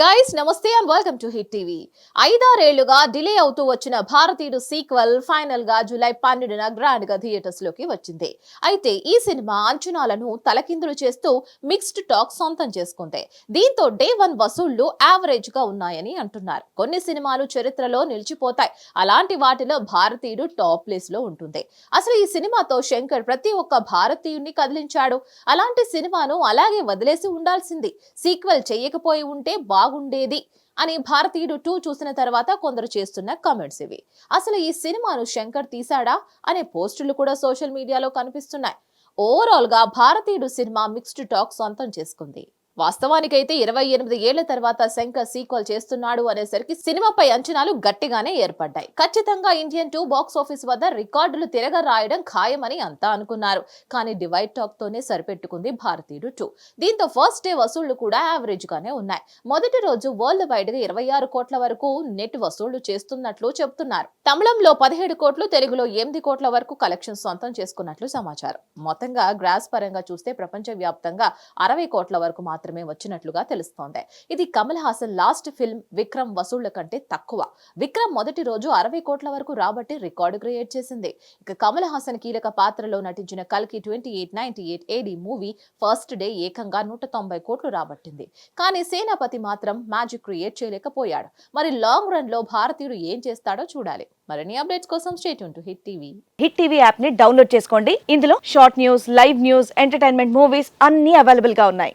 Guys నమస్తే and welcome to hit TV ఐదారేళ్ళుగా delay అవుతూ వచ్చిన భారతీయుడు సీక్వెల్ ఫైనల్గా జూలై పన్నెండున గ్రాండ్గా థియేటర్స్లోకి వచ్చింది. అయితే ఈ సినిమా అంచనాలను తలకిందులు చేస్తూ మిక్స్డ్ టాక్ సొంతం చేసుకుంది. దీంతో డే వన్ వసూళ్ళు యావరేజ్గా ఉన్నాయని అంటున్నారు. కొన్ని సినిమాలు చరిత్రలో నిలిచిపోతాయి. అలాంటి వాటిలో భారతీయుడు టాప్ ప్లేస్లో ఉంటుంది. అసలు ఈ సినిమాతో శంకర్ ప్రతి ఒక్క భారతీయుడిని కదిలించాడు. అలాంటి సినిమాను అలాగే వదిలేసి ఉండాల్సింది. సీక్వెల్ చేయకపోయి ఉంటే బాగుండేది అని భారతీయుడు టూ చూసిన తర్వాత కొందరు చేస్తున్న కామెంట్స్ ఇవి. అసలు ఈ సినిమాను శంకర్ తీశాడా అనే పోస్టులు కూడా సోషల్ మీడియాలో కనిపిస్తున్నాయి. ఓవరాల్గా భారతీయుడు సినిమా మిక్స్డ్ టాక్ సొంతం చేసుకుంది. వాస్తవానికైతే ఇరవై ఎనిమిది ఏళ్ళ తర్వాత శంకర్ సీక్వెల్ చేస్తున్నాడు అనేసరికి సినిమాపై అంచనాలు గట్టిగానే ఏర్పడ్డాయి. ఖచ్చితంగా ఇండియన్ టూ బాక్స్ ఆఫీస్ వద్ద రికార్డులు తిరగ రాయడం ఖాయమని అంతా అనుకున్నారు. కానీ డివైడ్ టాక్ తోనే సరిపెట్టుకుంది భారతీయుడు టూ. దీంతో ఫస్ట్ డే వసూళ్ళు కూడా యావరేజ్ గానే ఉన్నాయి. మొదటి రోజు వరల్డ్ వైడ్గా ఇరవై ఆరు కోట్ల వరకు నెట్ వసూళ్ళు చేస్తున్నట్లు చెబుతున్నారు తమిళంలో పదిహేడు కోట్లు తెలుగులో ఎనిమిది కోట్ల వరకు కలెక్షన్ సొంతం చేసుకున్నట్లు సమాచారం. మొత్తంగా గ్రాస్ పరంగా చూస్తే ప్రపంచవ్యాప్తంగా అరవై కోట్ల వరకు మాత్రం మాత్రమే వచ్చినట్లుగా తెలుస్తోంది. ఇది కమల్ హాసన్ లాస్ట్ ఫిల్మ్ విక్రమ్ వసూళ్ళ కంటే తక్కువ. విక్రమ్ మొదటి రోజు అరవై కోట్ల వరకు రాబట్టి రికార్డు క్రియేట్ చేసింది. ఇక కమల్ హాసన్ కీలక పాత్రలో నటించిన కల్కి twenty eight ninety eight AD movie first day ఏకంగా నూట తొంభై కోట్లు రాబట్టింది. కానీ సేనాపతి మాత్రం మ్యాజిక్ క్రియేట్ చేయలేకపోయాడు. మరి లాంగ్ రన్లో భారతీయుడు ఏం చేస్తాడో చూడాలి. మరిన్ని అప్డేట్స్ కోసం stay tuned to hit TV. Hit TV యాప్ని డౌన్లోడ్ చేసుకోండి. ఇందులో short news live news entertainment movies అన్ని అవైలబుల్గా ఉన్నాయి.